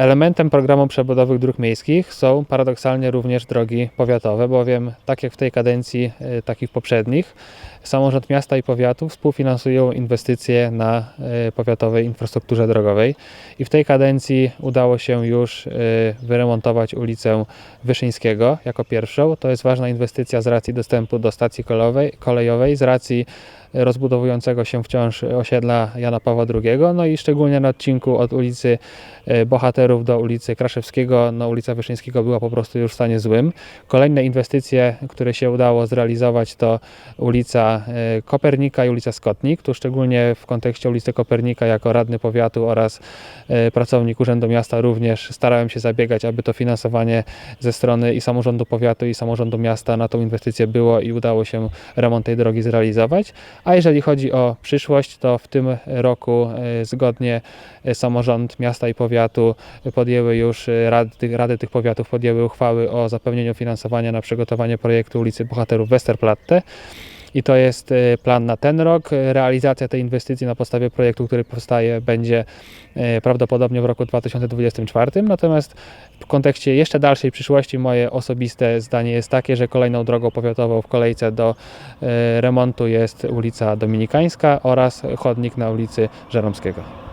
Elementem programu przebudowy dróg miejskich są paradoksalnie również drogi powiatowe, bowiem tak jak w tej kadencji, e, tak i w poprzednich, samorząd miasta i powiatu współfinansują inwestycje na e, powiatowej infrastrukturze drogowej. I w tej kadencji udało się już e, wyremontować ulicę Wyszyńskiego jako pierwszą. To jest ważna inwestycja z racji dostępu do stacji kolejowej, z racji rozbudowującego się wciąż osiedla Jana Pawła II, no i szczególnie na odcinku od ulicy e, Do ulicy Kraszewskiego, no ulica Wyszyńskiego była po prostu już w stanie złym. Kolejne inwestycje, które się udało zrealizować to ulica e, Kopernika i ulica Skotnik, tu szczególnie w kontekście ulicy Kopernika jako radny powiatu oraz e, pracownik Urzędu Miasta również starałem się zabiegać, aby to finansowanie ze strony i samorządu powiatu i samorządu miasta na tą inwestycję było i udało się remont tej drogi zrealizować. A jeżeli chodzi o przyszłość, to w tym roku e, zgodnie samorząd miasta i powiatu podjęły już, e, rady, rady tych powiatów podjęły uchwały o zapewnieniu finansowania na przygotowanie projektu ulicy Bohaterów Westerplatte. I to jest e, plan na ten rok. Realizacja tej inwestycji na podstawie projektu, który powstaje, będzie e, prawdopodobnie w roku 2024. Natomiast w kontekście jeszcze dalszej przyszłości, moje osobiste zdanie jest takie, że kolejną drogą powiatową w kolejce do remontu jest ulica Dominikańska oraz chodnik na ulicy Żeromskiego.